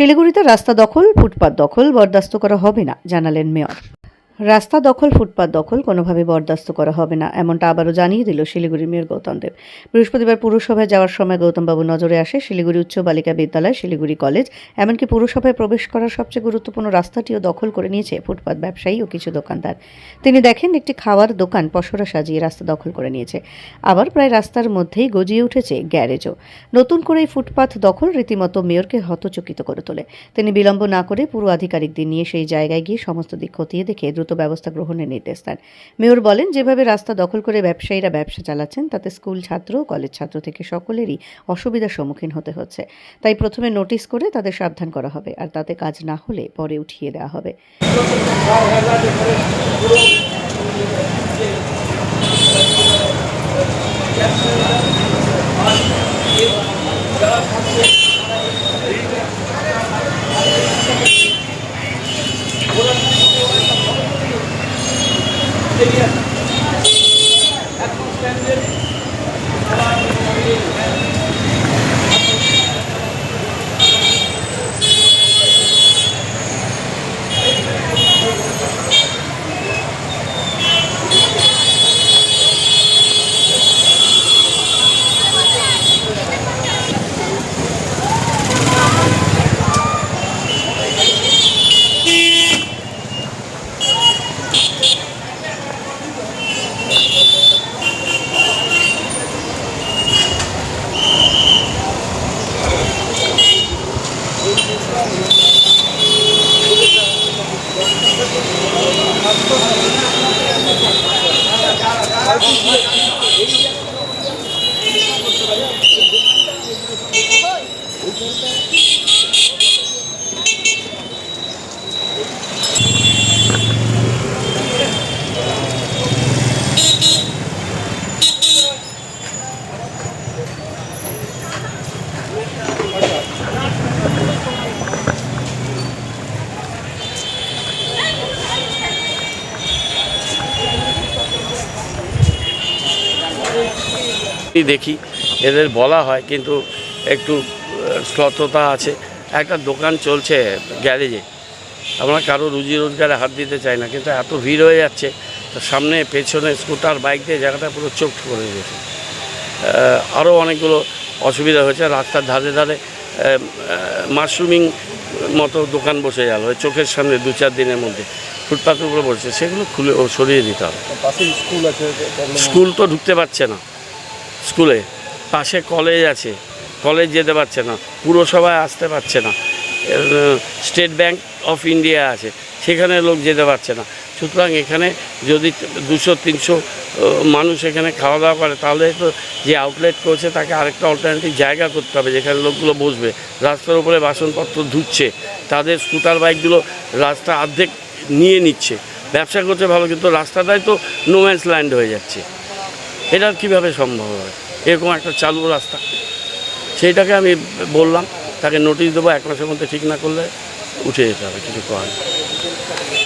শিলিগুড়িতে রাস্তা দখল ফুটপাত দখল বরদাস্ত করা হবে না জানালেন মেয়র। রাস্তা দখল, ফুটপাত দখল কোনোভাবে বরদাস্ত করা হবে না, এমনটা আবারও জানিয়ে দিল শিলিগুড়ি মেয়র গৌতম দেব। বৃহস্পতিবার পুরসভায় যাওয়ার সময় গৌতমবাবু নজরে আসে শিলিগুড়ি উচ্চ বালিকা বিদ্যালয়, শিলিগুড়ি কলেজ, এমনকি পুরসভায় প্রবেশ করার সবচেয়ে গুরুত্বপূর্ণ রাস্তাটিও দখল করে নিয়েছে ফুটপাত ব্যবসায়ী ও কিছু দোকানদার। তিনি দেখেন একটি খাওয়ার দোকান পসরা সাজিয়ে রাস্তা দখল করে নিয়েছে। আবার প্রায় রাস্তার মধ্যেই গজিয়ে উঠেছে গ্যারেজও। নতুন করে এই ফুটপাথ দখল রীতিমতো মেয়রকে হতচকিত করে তোলে। তিনি বিলম্ব না করে পুরো আধিকারিকদের নিয়ে সেই জায়গায় গিয়ে সমস্ত দিক খতিয়ে দেখে দ্রুত ব্যবস্থা গ্রহণের নির্দেশ দেন। মেয়র বলেন, যেভাবে রাস্তা দখল করে ব্যবসায়ীরা ব্যবসা চালাচ্ছেন, তাতে স্কুল ছাত্র, কলেজ ছাত্র থেকে সকলেরই অসুবিধার সম্মুখীন হতে হচ্ছে। তাই প্রথমে নোটিশ করে তাদের সাবধান করা হবে, আর তাতে কাজ না হলে পরে উঠিয়ে দেওয়া হবে। এই দেখি এদের বলা হয় কিন্তু একটু শ্লথতা আছে। একটা দোকান চলছে গ্যারেজে আমরা কারও রুজি রোজগারে হাত দিতে চাই না কিন্তু এত ভিড় হয়ে যাচ্ছে তো সামনে পেছনে স্কুটার বাইক দিয়ে জায়গাটা পুরো চোখ করে দিয়েছে আরও অনেকগুলো অসুবিধা হয়েছে রাস্তার ধারে ধারে মাশরুমিং মতো দোকান বসে গেল ওই চোখের সামনে দু চার দিনের মধ্যে। ফুটপাথের উপরে বসছে সেগুলো খুলে ও সরিয়ে দিতে হবে। পাশে স্কুল আছে স্কুল তো ঢুকতে পারছে না। স্কুলে। পাশে কলেজ আছে। কলেজ যেতে পারছে না। পুরসভায় আসতে পারছে না। স্টেট ব্যাংক অফ ইন্ডিয়া আছে। সেখানে লোক যেতে পারছে না। সুতরাং এখানে যদি দুশো, তিনশো মানুষ এখানে খাওয়া দাওয়া করে, তাহলে তো যে আউটলেট করছে, তাকে আরেকটা অল্টারনেটিভ জায়গা করতে হবে, যেখানে লোকগুলো বসবে। রাস্তার উপরে বাসনপত্র ধুচ্ছে। তাদের স্কুটার বাইকগুলো রাস্তা অর্ধেক নিয়ে নিচ্ছে। ব্যবসা করছে ভালো, কিন্তু রাস্তাটাই তো নোম্যান্স ল্যান্ড হয়ে যাচ্ছে। এটা কীভাবে সম্ভব হবে এরকম একটা চালু রাস্তা সেইটাকে আমি বললাম, তাকে নোটিশ দেবো, এক মাসের মধ্যে ঠিক না করলে উঠে যেতে হবে, কিছু করার।